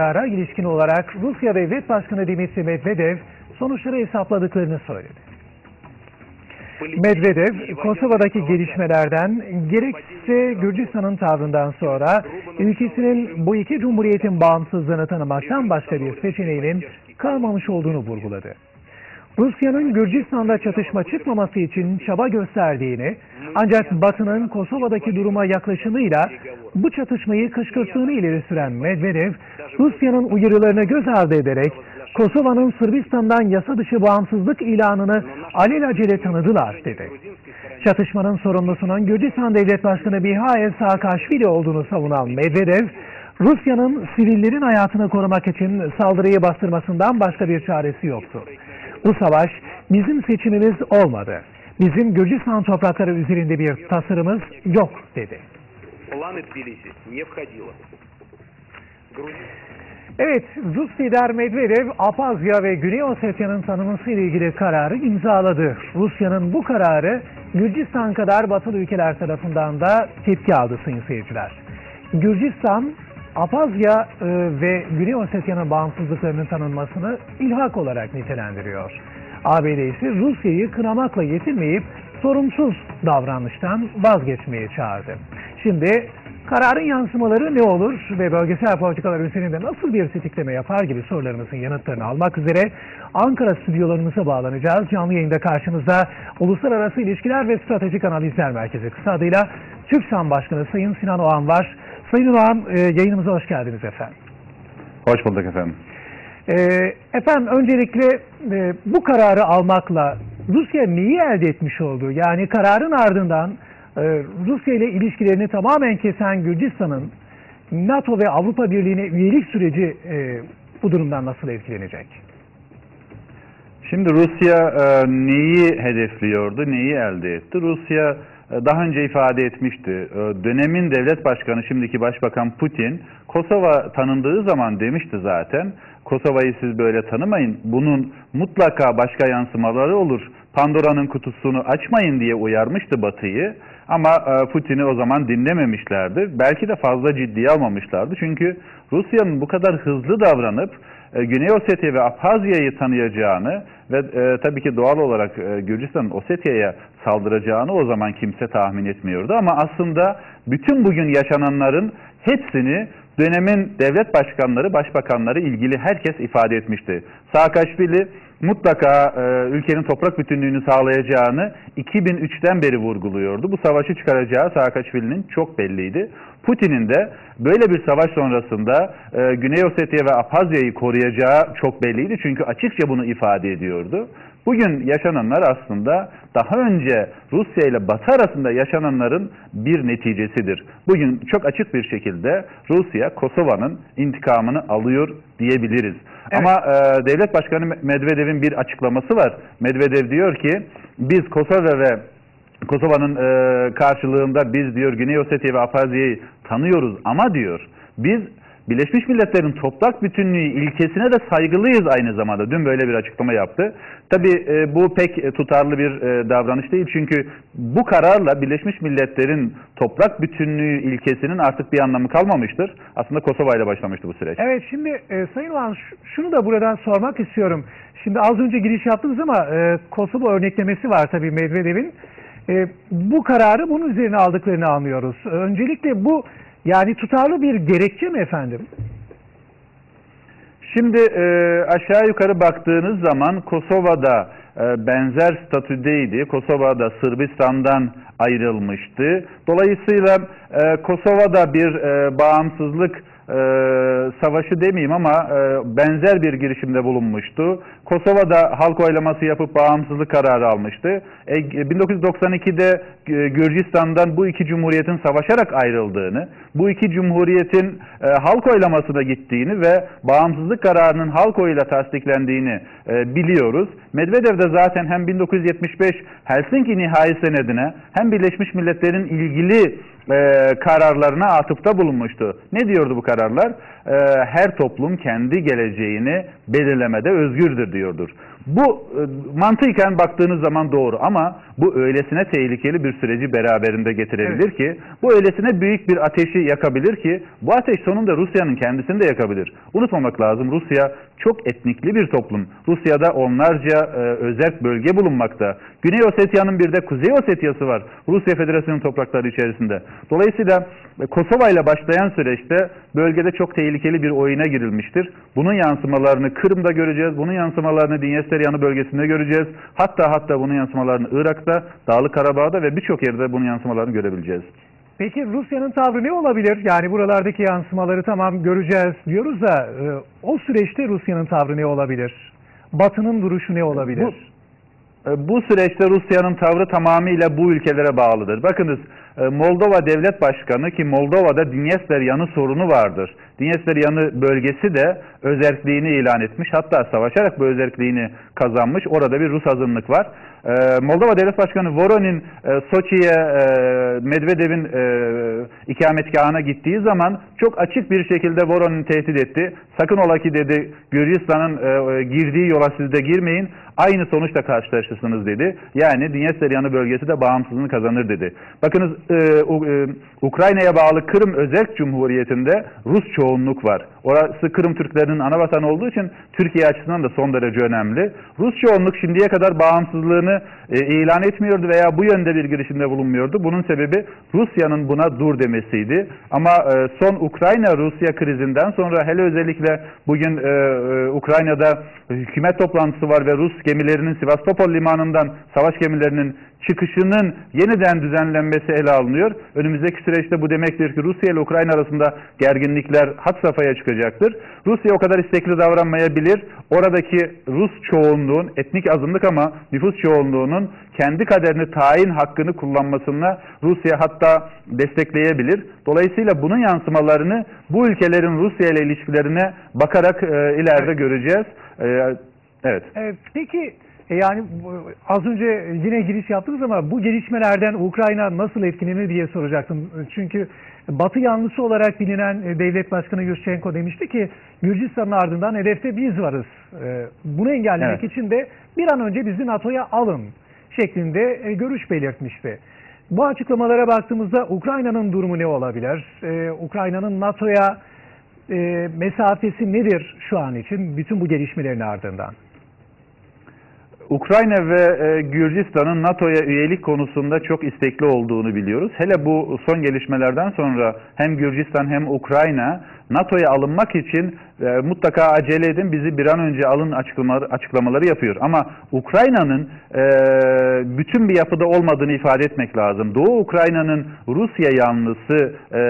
karara ilişkin olarak Rusya Devlet Başkanı Dimitri Medvedev sonuçları hesapladıklarını söyledi. Medvedev, Kosova'daki gelişmelerden gerekse Gürcistan'ın tavrından sonra ülkesinin bu iki cumhuriyetin bağımsızlığını tanımaktan başka bir seçeneğinin kalmamış olduğunu vurguladı. Rusya'nın Gürcistan'da çatışma çıkmaması için çaba gösterdiğini, ancak Batı'nın Kosova'daki duruma yaklaşımıyla bu çatışmayı kışkırttığını ileri süren Medvedev, Rusya'nın uyarılarını göz ardı ederek Kosova'nın Sırbistan'dan yasa dışı bağımsızlık ilanını alelacele tanıdılar dedi. Çatışmanın sorumlusunun Gürcistan Devlet Başkanı Mihail Saakashvili olduğunu savunan Medvedev, Rusya'nın sivillerin hayatını korumak için saldırıyı bastırmasından başka bir çaresi yoktu. Bu savaş bizim seçimimiz olmadı. Bizim Gürcistan toprakları üzerinde bir tasarımız yok dedi. Evet, Rus lider Medvedev, Apazya ve Güney Osetya'nın tanınması ile ilgili kararı imzaladı. Rusya'nın bu kararı Gürcistan kadar batılı ülkeler tarafından da tepki aldı sayın seyirciler. Gürcistan, Apazya e, ve Güney Osetya'nın bağımsızlıklarının tanınmasını ilhak olarak nitelendiriyor. ABD ise Rusya'yı kınamakla yetinmeyip sorumsuz davranıştan vazgeçmeye çağırdı. Şimdi kararın yansımaları ne olur ve bölgesel politikalar üzerinde nasıl bir tetikleme yapar gibi sorularımızın yanıtlarını almak üzere Ankara stüdyolarımıza bağlanacağız. Canlı yayında karşımızda Uluslararası İlişkiler ve Stratejik Analizler Merkezi kısa adıyla TÜRKSAN Başkanı Sayın Sinan Oğan var. Sayın Oğan e, yayınımıza hoş geldiniz efendim. Hoş bulduk efendim. E, efendim öncelikle e, bu kararı almakla Rusya neyi elde etmiş oldu? Yani kararın ardından Rusya ile ilişkilerini tamamen kesen Gürcistan'ın NATO ve Avrupa Birliği'ne üyelik süreci bu durumdan nasıl etkilenecek? Şimdi Rusya e, neyi hedefliyordu, neyi elde etti? Rusya e, daha önce ifade etmişti. E, dönemin devlet başkanı, şimdiki başbakan Putin, Kosova tanındığı zaman demişti zaten. Kosova'yı siz böyle tanımayın. Bunun mutlaka başka yansımaları olur. Pandora'nın kutusunu açmayın diye uyarmıştı Batı'yı. Ama e, Putin'i o zaman dinlememişlerdi. Belki de fazla ciddiye almamışlardı. Çünkü Rusya'nın bu kadar hızlı davranıp Güney Ossetya ve Abhazya'yı tanıyacağını ve e, tabii ki doğal olarak e, Gürcistan'ın Osetya'ya saldıracağını o zaman kimse tahmin etmiyordu. Ama aslında bütün bugün yaşananların hepsini dönemin devlet başkanları, başbakanları ilgili herkes ifade etmişti. Saakashvili mutlaka e, ülkenin toprak bütünlüğünü sağlayacağını 2003'ten beri vurguluyordu. Bu savaşı çıkaracağı Saakashvili'nin çok belliydi. Putin'in de böyle bir savaş sonrasında e, Güney Ossetya ve Abhazya'yı koruyacağı çok belliydi. Çünkü açıkça bunu ifade ediyordu. Bugün yaşananlar aslında daha önce Rusya ile Batı arasında yaşananların bir neticesidir. Bugün çok açık bir şekilde Rusya Kosova'nın intikamını alıyor diyebiliriz. Evet. Ama e, Devlet Başkanı Medvedev'in bir açıklaması var. Medvedev diyor ki biz Kosova ve Kosova'nın e, karşılığında biz diyor Güney Ossetya ve Abhazya'yı tanıyoruz ama diyor biz Birleşmiş Milletler'in toprak bütünlüğü ilkesine de saygılıyız aynı zamanda. Dün böyle bir açıklama yaptı. Tabi e, bu pek e, tutarlı bir e, davranış değil. Çünkü bu kararla Birleşmiş Milletler'in toprak bütünlüğü ilkesinin artık bir anlamı kalmamıştır. Aslında Kosova ile başlamıştı bu süreç. Evet şimdi e, Sayın Oğan şunu da buradan sormak istiyorum. Şimdi az önce giriş yaptınız ama e, Kosova örneklemesi var tabii Medvedev'in. E, bu kararı bunun üzerine aldıklarını anlıyoruz. Öncelikle bu yani tutarlı bir gerekçe mi efendim? Şimdi e, aşağı yukarı baktığınız zaman Kosova'da e, benzer statüdeydi. Kosova'da Sırbistan'dan ayrılmıştı. Dolayısıyla e, Kosova'da bir e, bağımsızlık e, savaşı demeyeyim ama e, benzer bir girişimde bulunmuştu. Kosova'da halk oylaması yapıp bağımsızlık kararı almıştı. E, 1992'de e, Gürcistan'dan bu iki cumhuriyetin savaşarak ayrıldığını, bu iki cumhuriyetin e, halk oylamasına gittiğini ve bağımsızlık kararının halk oyuyla tasdiklendiğini e, biliyoruz. Medvedev de zaten hem 1975 Helsinki Nihai Senedi'ne hem Birleşmiş Milletler'in ilgili e, kararlarına atıfta bulunmuştu. Ne diyordu bu kararlar? E, her toplum kendi geleceğini belirlemede özgürdür diyordur. Bu e, mantıken baktığınız zaman doğru ama bu öylesine tehlikeli bir süreci beraberinde getirebilir evet. ki bu öylesine büyük bir ateşi yakabilir ki bu ateş sonunda Rusya'nın kendisini de yakabilir. Unutmamak lazım Rusya çok etnikli bir toplum. Rusya'da onlarca e, özerk bölge bulunmakta. Güney Osetya'nın bir de Kuzey Osetya'sı var. Rusya Federasyonu toprakları içerisinde. Dolayısıyla e, Kosova ile başlayan süreçte bölgede çok tehlikeli bir oyuna girilmiştir. Bunun yansımalarını Kırım'da göreceğiz. Bunun yansımalarını Dinyester yanı bölgesinde göreceğiz. Hatta hatta bunun yansımalarını Irak'ta, Dağlık Karabağ'da ve birçok yerde bunun yansımalarını görebileceğiz. Peki Rusya'nın tavrı ne olabilir? Yani buralardaki yansımaları tamam göreceğiz diyoruz da e, o süreçte Rusya'nın tavrı ne olabilir? Batı'nın duruşu ne olabilir? Bu, bu süreçte Rusya'nın tavrı tamamıyla bu ülkelere bağlıdır. Bakınız e, Moldova Devlet Başkanı ki Moldova'da Dinyester yanı sorunu vardır. Dinyester yanı bölgesi de özerkliğini ilan etmiş. Hatta savaşarak bu özerkliğini kazanmış. Orada bir Rus azınlık var. Ee, Moldova Devlet Başkanı Voronin e, Soçi'ye e, Medvedev'in e, ikametgahına gittiği zaman çok açık bir şekilde Voronin tehdit etti. Sakın ola ki dedi Gürcistan'ın e, girdiği yola siz de girmeyin. Aynı sonuçla karşılaşırsınız dedi. Yani Dinyester yanı bölgesi de bağımsızlığını kazanır dedi. Bakınız e, e, Ukrayna'ya bağlı Kırım Özerk Cumhuriyeti'nde Rus çoğunluk var. Orası Kırım Türklerinin ana vatanı olduğu için Türkiye açısından da son derece önemli. Rus çoğunluk şimdiye kadar bağımsızlığını e, ilan etmiyordu veya bu yönde bir girişimde bulunmuyordu. Bunun sebebi Rusya'nın buna dur demesiydi. Ama e, son Ukrayna-Rusya krizinden sonra hele özellikle bugün e, e, Ukrayna'da hükümet toplantısı var ve Rus gemilerinin Sivastopol limanından savaş gemilerinin çıkışının yeniden düzenlenmesi ele alınıyor. Önümüzdeki süreçte bu demektir ki Rusya ile Ukrayna arasında gerginlikler hat safhaya çıkacaktır. Rusya o kadar istekli davranmayabilir. Oradaki Rus çoğunluğun, etnik azınlık ama nüfus çoğunluğunun kendi kaderini tayin hakkını kullanmasına Rusya hatta destekleyebilir. Dolayısıyla bunun yansımalarını bu ülkelerin Rusya ile ilişkilerine bakarak e, ileride göreceğiz. E, evet. evet. Peki e yani az önce yine giriş yaptınız ama bu gelişmelerden Ukrayna nasıl etkilenir diye soracaktım. Çünkü Batı yanlısı olarak bilinen e, devlet başkanı Yushchenko demişti ki Gürcistan'ın ardından hedefte biz varız. E, bunu engellemek evet. için de bir an önce bizi NATO'ya alın şeklinde e, görüş belirtmişti. Bu açıklamalara baktığımızda Ukrayna'nın durumu ne olabilir? Ukrayna'nın NATO'ya mesafesi nedir şu an için bütün bu gelişmelerin ardından? Ukrayna ve e, Gürcistan'ın NATO'ya üyelik konusunda çok istekli olduğunu biliyoruz. Hele bu son gelişmelerden sonra hem Gürcistan hem Ukrayna NATO'ya alınmak için e, mutlaka acele edin bizi bir an önce alın açıklamaları, açıklamaları yapıyor. Ama Ukrayna'nın e, bütün bir yapıda olmadığını ifade etmek lazım. Doğu Ukrayna'nın Rusya yanlısı e,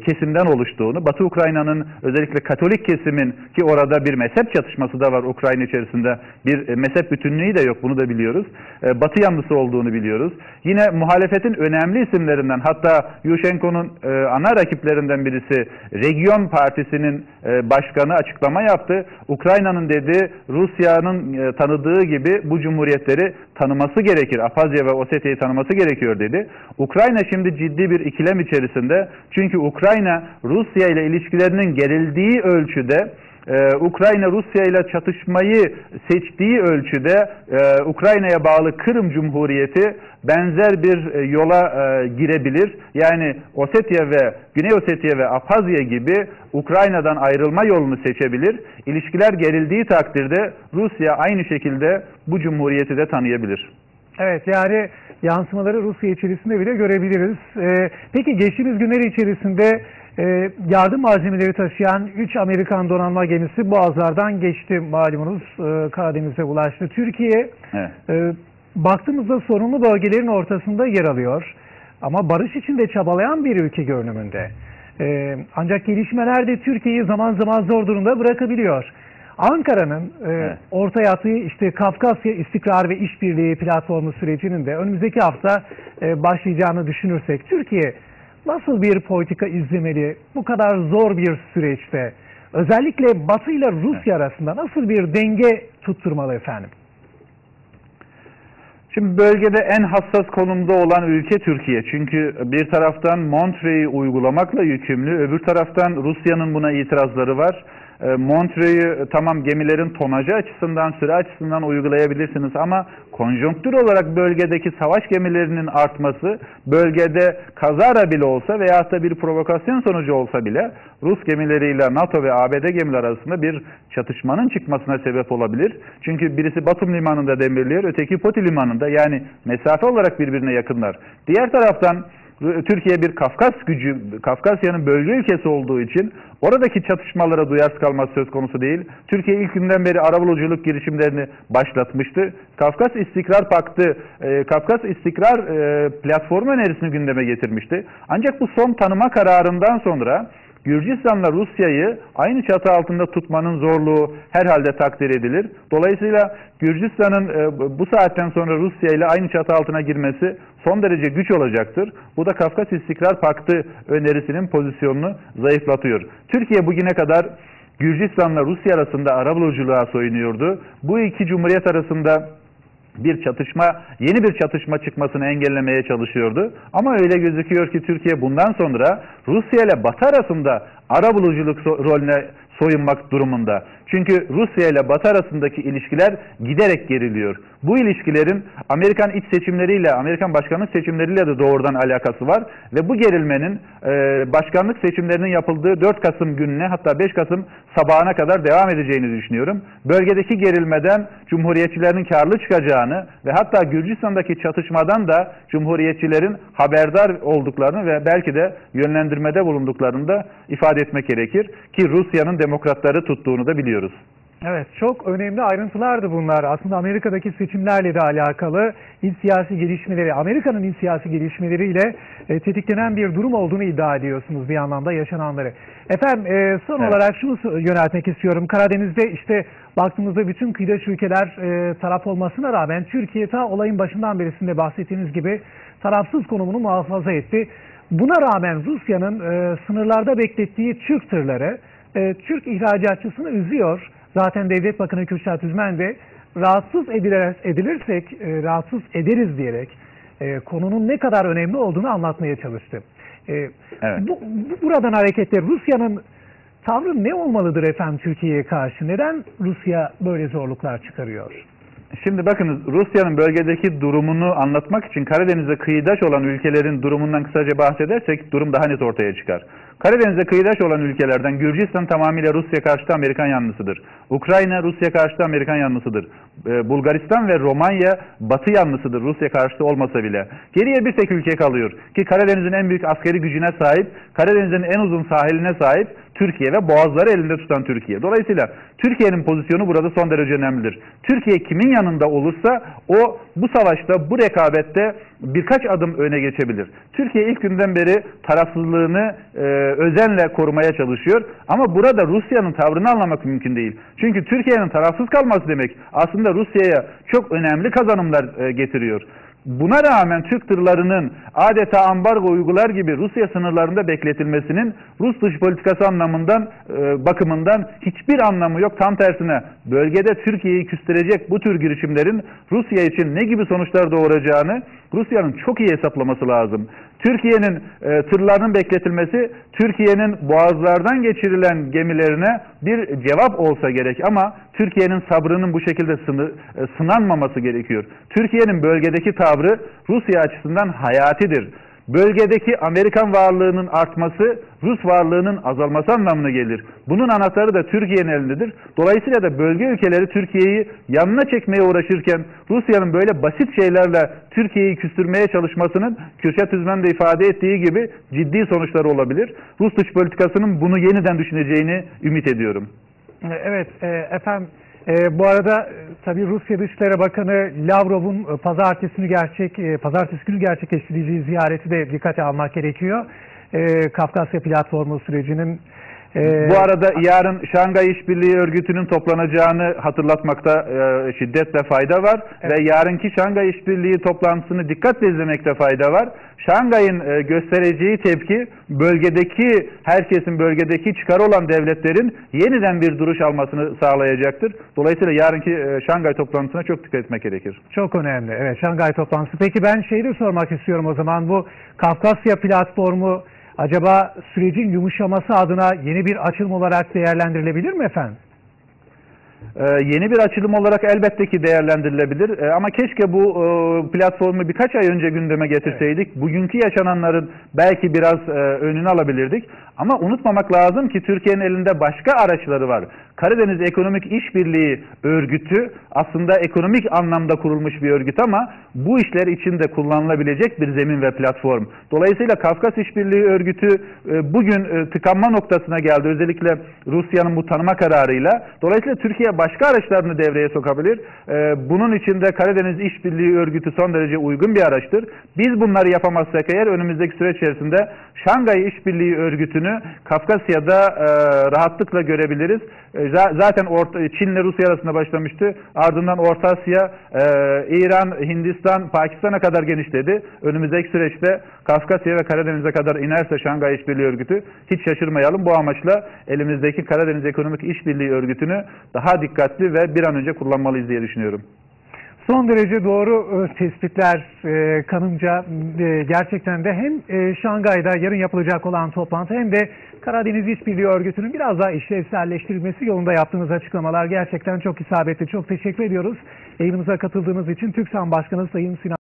kesimden oluştuğunu, Batı Ukrayna'nın özellikle Katolik kesimin ki orada bir mezhep çatışması da var Ukrayna içerisinde bir e, mezhep bütünlüğü de yok bunu da biliyoruz. E, Batı yanlısı olduğunu biliyoruz. Yine muhalefetin önemli isimlerinden hatta Yushchenko'nun e, ana rakiplerinden birisi Region Partisi'nin e, başkanı açıklama yaptı. Ukrayna'nın dedi Rusya'nın e, tanıdığı gibi bu cumhuriyetleri tanıması gerekir. Apazya ve Osetya'yı tanıması gerekiyor dedi. Ukrayna şimdi ciddi bir ikilem içerisinde. Çünkü Ukrayna Rusya ile ilişkilerinin gerildiği ölçüde ee, Ukrayna Rusya ile çatışmayı seçtiği ölçüde e, Ukrayna'ya bağlı Kırım Cumhuriyeti benzer bir e, yola e, girebilir. Yani Osetya ve Güney Osetya ve Apazya gibi Ukrayna'dan ayrılma yolunu seçebilir. İlişkiler gerildiği takdirde Rusya aynı şekilde bu cumhuriyeti de tanıyabilir. Evet yani yansımaları Rusya içerisinde bile görebiliriz. Ee, peki geçtiğimiz günler içerisinde e, yardım malzemeleri taşıyan 3 Amerikan donanma gemisi Boğazlardan geçti malumunuz e, Karadeniz'e ulaştı. Türkiye evet. e, baktığımızda sorunlu bölgelerin ortasında yer alıyor. Ama barış için de çabalayan bir ülke görünümünde. E, ancak gelişmeler de Türkiye'yi zaman zaman zor durumda bırakabiliyor. Ankara'nın e, evet. ortaya attığı işte Kafkasya İstikrar ve İşbirliği platformu sürecinin de önümüzdeki hafta e, başlayacağını düşünürsek Türkiye nasıl bir politika izlemeli bu kadar zor bir süreçte? Özellikle Batı ile Rusya arasında nasıl bir denge tutturmalı efendim? Şimdi bölgede en hassas konumda olan ülke Türkiye. Çünkü bir taraftan Montreux'i uygulamakla yükümlü, öbür taraftan Rusya'nın buna itirazları var. E, Montreux'u e, tamam gemilerin tonajı açısından, süre açısından uygulayabilirsiniz ama konjonktür olarak bölgedeki savaş gemilerinin artması, bölgede kazara bile olsa veya da bir provokasyon sonucu olsa bile Rus gemileriyle NATO ve ABD gemileri arasında bir çatışmanın çıkmasına sebep olabilir. Çünkü birisi Batum limanında demirliyor, öteki Poti limanında yani mesafe olarak birbirine yakınlar. Diğer taraftan Türkiye bir Kafkas gücü, Kafkasya'nın bölge ülkesi olduğu için oradaki çatışmalara duyarsız kalması söz konusu değil. Türkiye ilk günden beri arabuluculuk girişimlerini başlatmıştı. Kafkas İstikrar Paktı, e, Kafkas İstikrar e, Platformu önerisini gündeme getirmişti. Ancak bu son tanıma kararından sonra Gürcistan'la Rusya'yı aynı çatı altında tutmanın zorluğu herhalde takdir edilir. Dolayısıyla Gürcistan'ın e, bu saatten sonra Rusya ile aynı çatı altına girmesi son derece güç olacaktır. Bu da Kafkas İstikrar Paktı önerisinin pozisyonunu zayıflatıyor. Türkiye bugüne kadar Gürcistan'la Rusya arasında arabuluculuğa soyunuyordu. Bu iki cumhuriyet arasında bir çatışma, yeni bir çatışma çıkmasını engellemeye çalışıyordu. Ama öyle gözüküyor ki Türkiye bundan sonra Rusya ile Batı arasında ara buluculuk rolüne soyunmak durumunda. Çünkü Rusya ile Batı arasındaki ilişkiler giderek geriliyor. Bu ilişkilerin Amerikan iç seçimleriyle, Amerikan başkanlık seçimleriyle de doğrudan alakası var. Ve bu gerilmenin e, başkanlık seçimlerinin yapıldığı 4 Kasım gününe hatta 5 Kasım sabahına kadar devam edeceğini düşünüyorum. Bölgedeki gerilmeden Cumhuriyetçilerin karlı çıkacağını ve hatta Gürcistan'daki çatışmadan da Cumhuriyetçilerin haberdar olduklarını ve belki de yönlendirmede bulunduklarını da ifade etmek gerekir. Ki Rusya'nın demokratları tuttuğunu da biliyoruz. Evet çok önemli ayrıntılardı bunlar. Aslında Amerika'daki seçimlerle de alakalı iç siyasi gelişmeleri, Amerika'nın iç siyasi gelişmeleriyle e, tetiklenen bir durum olduğunu iddia ediyorsunuz bir anlamda yaşananları. Efendim e, son evet. olarak şunu yöneltmek istiyorum. Karadeniz'de işte baktığımızda bütün kıyıdaş ülkeler e, taraf olmasına rağmen Türkiye ta olayın başından berisinde bahsettiğiniz gibi tarafsız konumunu muhafaza etti. Buna rağmen Rusya'nın e, sınırlarda beklettiği Türk tırları e, Türk ihracatçısını üzüyor. Zaten Devlet Bakanı Kürşat Üzmen de rahatsız edilirsek e, rahatsız ederiz diyerek e, konunun ne kadar önemli olduğunu anlatmaya çalıştı. E, evet. bu, bu, buradan hareketle Rusya'nın tavrı ne olmalıdır efendim Türkiye'ye karşı? Neden Rusya böyle zorluklar çıkarıyor? Şimdi bakınız Rusya'nın bölgedeki durumunu anlatmak için Karadeniz'e kıyıdaş olan ülkelerin durumundan kısaca bahsedersek durum daha net ortaya çıkar. Karadeniz'e kıyıdaş olan ülkelerden Gürcistan tamamıyla Rusya karşıtı Amerikan yanlısıdır. Ukrayna Rusya karşıtı Amerikan yanlısıdır. Ee, Bulgaristan ve Romanya Batı yanlısıdır Rusya karşıtı olmasa bile. Geriye bir tek ülke kalıyor ki Karadeniz'in en büyük askeri gücüne sahip, Karadeniz'in en uzun sahiline sahip Türkiye ve boğazları elinde tutan Türkiye. Dolayısıyla Türkiye'nin pozisyonu burada son derece önemlidir. Türkiye kimin yanında olursa o bu savaşta, bu rekabette birkaç adım öne geçebilir. Türkiye ilk günden beri tarafsızlığını e, özenle korumaya çalışıyor. Ama burada Rusya'nın tavrını anlamak mümkün değil. Çünkü Türkiye'nin tarafsız kalması demek aslında Rusya'ya çok önemli kazanımlar e, getiriyor. Buna rağmen Türk tırlarının adeta ambargo uygular gibi Rusya sınırlarında bekletilmesinin Rus dış politikası anlamından e, bakımından hiçbir anlamı yok. Tam tersine bölgede Türkiye'yi küstürecek bu tür girişimlerin Rusya için ne gibi sonuçlar doğuracağını Rusya'nın çok iyi hesaplaması lazım. Türkiye'nin e, tırlarının bekletilmesi Türkiye'nin boğazlardan geçirilen gemilerine bir cevap olsa gerek ama Türkiye'nin sabrının bu şekilde sını, e, sınanmaması gerekiyor. Türkiye'nin bölgedeki tavrı Rusya açısından hayatidir. Bölgedeki Amerikan varlığının artması Rus varlığının azalması anlamına gelir. Bunun anahtarı da Türkiye'nin elindedir. Dolayısıyla da bölge ülkeleri Türkiye'yi yanına çekmeye uğraşırken Rusya'nın böyle basit şeylerle Türkiye'yi küstürmeye çalışmasının Kürşat Üzmen de ifade ettiği gibi ciddi sonuçları olabilir. Rus dış politikasının bunu yeniden düşüneceğini ümit ediyorum. Evet e, efendim e, bu arada e, tabii Rusya Dışişleri Bakanı Lavrov'un e, pazartesi günü gerçek e, pazartesi günü gerçekleştireceği ziyareti de dikkate almak gerekiyor. E, Kafkasya platformu sürecinin ee, Bu arada yarın Şangay İşbirliği Örgütü'nün toplanacağını hatırlatmakta e, şiddetle fayda var evet. ve yarınki Şangay İşbirliği toplantısını dikkatle izlemekte fayda var. Şangay'ın e, göstereceği tepki bölgedeki herkesin bölgedeki çıkar olan devletlerin yeniden bir duruş almasını sağlayacaktır. Dolayısıyla yarınki e, Şangay toplantısına çok dikkat etmek gerekir. Çok önemli. Evet Şangay toplantısı. Peki ben şeyi de sormak istiyorum o zaman bu Kafkasya platformu acaba sürecin yumuşaması adına yeni bir açılım olarak değerlendirilebilir mi efendim? Ee, yeni bir açılım olarak elbette ki değerlendirilebilir Ee, ama keşke bu e, platformu birkaç ay önce gündeme getirseydik. Evet. Bugünkü yaşananların belki biraz e, önünü alabilirdik. Ama unutmamak lazım ki Türkiye'nin elinde başka araçları var. Karadeniz Ekonomik İşbirliği Örgütü aslında ekonomik anlamda kurulmuş bir örgüt ama bu işler için de kullanılabilecek bir zemin ve platform. Dolayısıyla Kafkas İşbirliği Örgütü e, bugün e, tıkanma noktasına geldi. Özellikle Rusya'nın bu tanıma kararıyla. Dolayısıyla Türkiye başka araçlarını devreye sokabilir. E, bunun için de Karadeniz İşbirliği Örgütü son derece uygun bir araçtır. Biz bunları yapamazsak eğer önümüzdeki süreç içerisinde Şangay İşbirliği Örgütü'nü Kafkasya'da rahatlıkla görebiliriz. Zaten Çin ile Rusya arasında başlamıştı. Ardından Orta Asya, İran, Hindistan, Pakistan'a kadar genişledi. Önümüzdeki süreçte Kafkasya ve Karadeniz'e kadar inerse Şangay İşbirliği Örgütü hiç şaşırmayalım. Bu amaçla elimizdeki Karadeniz Ekonomik İşbirliği Örgütü'nü daha dikkatli ve bir an önce kullanmalıyız diye düşünüyorum. Son derece doğru e, tespitler e, kanımca e, gerçekten de hem Şangay'da yarın yapılacak olan toplantı hem de Karadeniz İşbirliği Örgütü'nün biraz daha işlevselleştirilmesi yolunda yaptığınız açıklamalar gerçekten çok isabetli. Çok teşekkür ediyoruz. Yayınımıza katıldığınız için TÜKSAM Başkanı Sayın Sinan